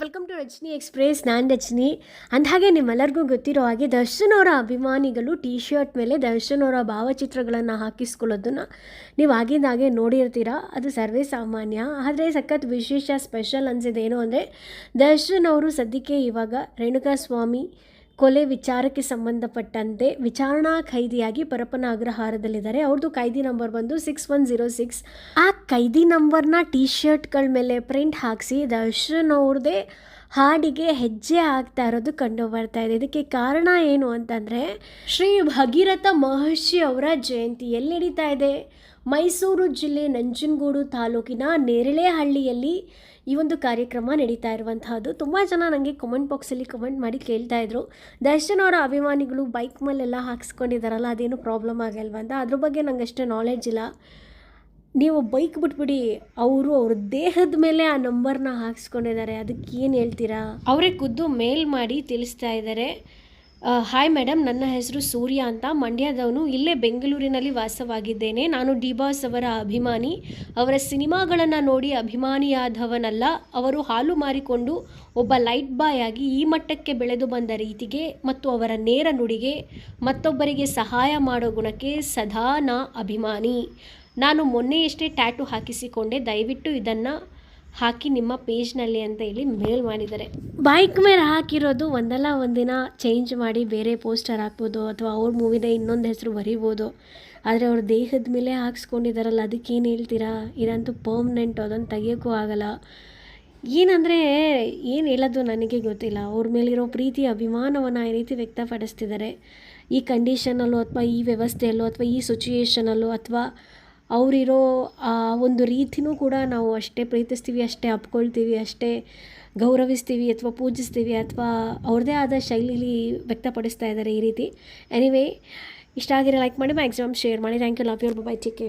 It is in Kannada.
ವೆಲ್ಕಮ್ ಟು ರಜನಿ ಎಕ್ಸ್ಪ್ರೆಸ್ ನಾನು ರಜನಿ. ಅಂದಹಾಗೆ ನಿಮ್ಮೆಲ್ಲರಿಗೂ ಗೊತ್ತಿರೋ ಹಾಗೆ ದರ್ಶನ್ ಅವರ ಅಭಿಮಾನಿಗಳು ಟಿ ಶರ್ಟ್ ಮೇಲೆ ದರ್ಶನ್ ಅವರ ಭಾವಚಿತ್ರಗಳನ್ನು ಹಾಕಿಸ್ಕೊಳ್ಳೋದನ್ನು ನೀವು ಆಗಿಂದಾಗೆ ನೋಡಿರ್ತೀರ? ಅದು ಸರ್ವೇ ಸಾಮಾನ್ಯ. ಆದರೆ ಸಖತ್ ವಿಶೇಷ ಸ್ಪೆಷಲ್ ಅನಿಸಿದೆ ಏನು ಅಂದರೆ ದರ್ಶನ್ ಅವರು ಸದ್ಯಕ್ಕೆ ಇವಾಗ ರೇಣುಕಾಸ್ವಾಮಿ ಕೊಲೆ ವಿಚಾರಕ್ಕೆ ಸಂಬಂಧಪಟ್ಟಂತೆ ವಿಚಾರಣಾ ಖೈದಿಯಾಗಿ ಪರಪ್ಪನ ಅಗ್ರಹಾರದಲ್ಲಿದ್ದಾರೆ. ಅವ್ರದ್ದು ಖೈದಿ ನಂಬರ್ ಬಂದು ಸಿಕ್ಸ್ ಒನ್ ಜೀರೋ ಸಿಕ್ಸ್ ಆ ಖೈದಿ ನಂಬರ್ನ ಟಿ ಶರ್ಟ್ಗಳ ಮೇಲೆ ಪ್ರಿಂಟ್ ಹಾಕಿಸಿ, ದರ್ಶನ್ ಅವ್ರದ್ದೇ ಹಾಡಿಗೆ ಹೆಜ್ಜೆ ಆಗ್ತಾ ಇರೋದು ಕಂಡು ಬರ್ತಾ ಇದೆ. ಇದಕ್ಕೆ ಕಾರಣ ಏನು ಅಂತಂದರೆ, ಶ್ರೀ ಭಗೀರಥ ಮಹರ್ಷಿ ಅವರ ಜಯಂತಿ ಎಲ್ಲಿ ನಡೀತಾ ಇದೆ? ಮೈಸೂರು ಜಿಲ್ಲೆ ನಂಜನಗೂಡು ತಾಲೂಕಿನ ನೇರಳೆಹಳ್ಳಿಯಲ್ಲಿ ಈ ಒಂದು ಕಾರ್ಯಕ್ರಮ ನಡೀತಾ ಇರುವಂತಹದ್ದು. ತುಂಬ ಜನ ನನಗೆ ಕಮೆಂಟ್ ಬಾಕ್ಸಲ್ಲಿ ಕಮೆಂಟ್ ಮಾಡಿ ಕೇಳ್ತಾ ಇದ್ರು. ದರ್ಶನ್ ಅವರ ಅಭಿಮಾನಿಗಳು ಬೈಕ್ ಮೇಲೆಲ್ಲ ಹಾಕ್ಸ್ಕೊಂಡಿದ್ದಾರಲ್ಲ, ಅದೇನು ಪ್ರಾಬ್ಲಮ್ ಆಗಲ್ವಾ ಅಂತ. ಅದ್ರ ಬಗ್ಗೆ ನಂಗೆ ಅಷ್ಟು ನಾಲೆಡ್ಜ್ ಇಲ್ಲ. ನೀವು ಬೈಕ್ ಬಿಟ್ಬಿಡಿ, ಅವರು ಅವ್ರ ದೇಹದ ಮೇಲೆ ಆ ನಂಬರ್ನ ಹಾಕ್ಸ್ಕೊಂಡಿದ್ದಾರೆ. ಅದಕ್ಕೆ ಏನು ಹೇಳ್ತೀರಾ? ಅವರೇ ಖುದ್ದು ಮೇಲ್ ಮಾಡಿ ತಿಳಿಸ್ತಾ ಇದ್ದಾರೆ. ಹಾಯ್ ಮೇಡಮ್ ನನ್ನ ಹೆಸರು ಸೂರ್ಯ ಅಂತ. ಮಂಡ್ಯದವನು ಇಲ್ಲೇ ಬೆಂಗಳೂರಿನಲ್ಲಿ ವಾಸವಾಗಿದ್ದೇನೆ. ನಾನು ಡಿ ಬಾಸ್ ಅವರ ಅಭಿಮಾನಿ. ಅವರ ಸಿನಿಮಾಗಳನ್ನು ನೋಡಿ ಅಭಿಮಾನಿಯಾದವನಲ್ಲ. ಅವರು ಹಾಲು ಮಾರಿಕೊಂಡು ಒಬ್ಬ ಲೈಟ್ ಬಾಯ್ ಆಗಿ ಈ ಮಟ್ಟಕ್ಕೆ ಬೆಳೆದು ಬಂದ ರೀತಿಗೆ ಮತ್ತು ಅವರ ನೇರ ನುಡಿಗೆ ಮತ್ತೊಬ್ಬರಿಗೆ ಸಹಾಯ ಮಾಡೋ ಗುಣಕ್ಕೆ ಸದಾ ನಾ ಅಭಿಮಾನಿ. ನಾನು ಮೊನ್ನೆಯಷ್ಟೇ ಟ್ಯಾಟು ಹಾಕಿಸಿಕೊಂಡೆ, ದಯವಿಟ್ಟು ಇದನ್ನು ಹಾಕಿ ನಿಮ್ಮ ಪೇಜ್ನಲ್ಲಿ ಅಂತ ಹೇಳಿ ಮೇಲ್ ಮಾಡಿದ್ದಾರೆ. ಬೈಕ್ ಮೇಲೆ ಹಾಕಿರೋದು ಒಂದಲ್ಲ, ಒಂದಿನ ಚೇಂಜ್ ಮಾಡಿ ಬೇರೆ ಪೋಸ್ಟರ್ ಹಾಕ್ಬೋದು ಅಥವಾ ಅವ್ರ ಮೂವಿದ ಇನ್ನೊಂದು ಹೆಸರು ಬರೀಬೋದು. ಆದರೆ ಅವ್ರ ದೇಹದ ಮೇಲೆ ಹಾಕ್ಸ್ಕೊಂಡಿದ್ದಾರಲ್ಲ ಅದಕ್ಕೇನು ಹೇಳ್ತೀರಾ? ಇದಂತೂ ಪರ್ಮನೆಂಟ್ ಅದನ್ನು ತೆಗಿಯೋಕ್ಕೂ ಆಗಲ್ಲ. ಏನಂದರೆ, ಏನು ಹೇಳೋದು ನನಗೆ ಗೊತ್ತಿಲ್ಲ. ಅವ್ರ ಮೇಲಿರೋ ಪ್ರೀತಿ, ಅಭಿಮಾನವನ್ನು ಈ ರೀತಿ ವ್ಯಕ್ತಪಡಿಸ್ತಿದ್ದಾರೆ ಈ ಕಂಡೀಷನಲ್ಲೋ ಅಥವಾ ಈ ವ್ಯವಸ್ಥೆಯಲ್ಲೋ ಅಥವಾ ಈ ಸಿಚುಯೇಷನಲ್ಲೋ ಅಥವಾ ಅವರಿರೋ, ಆ, ಒಂದು ರೀತಿನೂ ಕೂಡ ನಾವು ಅಷ್ಟೇ ಪ್ರೀತಿಸ್ತೀವಿ, ಅಷ್ಟೇ ಅಪ್ಕೊಳ್ತೀವಿ, ಅಷ್ಟೇ ಗೌರವಿಸ್ತೀವಿ ಅಥವಾ ಪೂಜಿಸ್ತೀವಿ ಅಥವಾ ಅವ್ರದ್ದೇ ಆದ ಶೈಲಿಲಿ ವ್ಯಕ್ತಪಡಿಸ್ತಾ ಇದ್ದಾರೆ ಈ ರೀತಿ. ಎನಿವೇ ಇಷ್ಟ ಆಗಿರೋ ಲೈಕ್ ಮಾಡಿ ಮ್ಯಾಕ್ಸಿಮಮ್ ಶೇರ್ ಮಾಡಿ. Thank you love your bye take care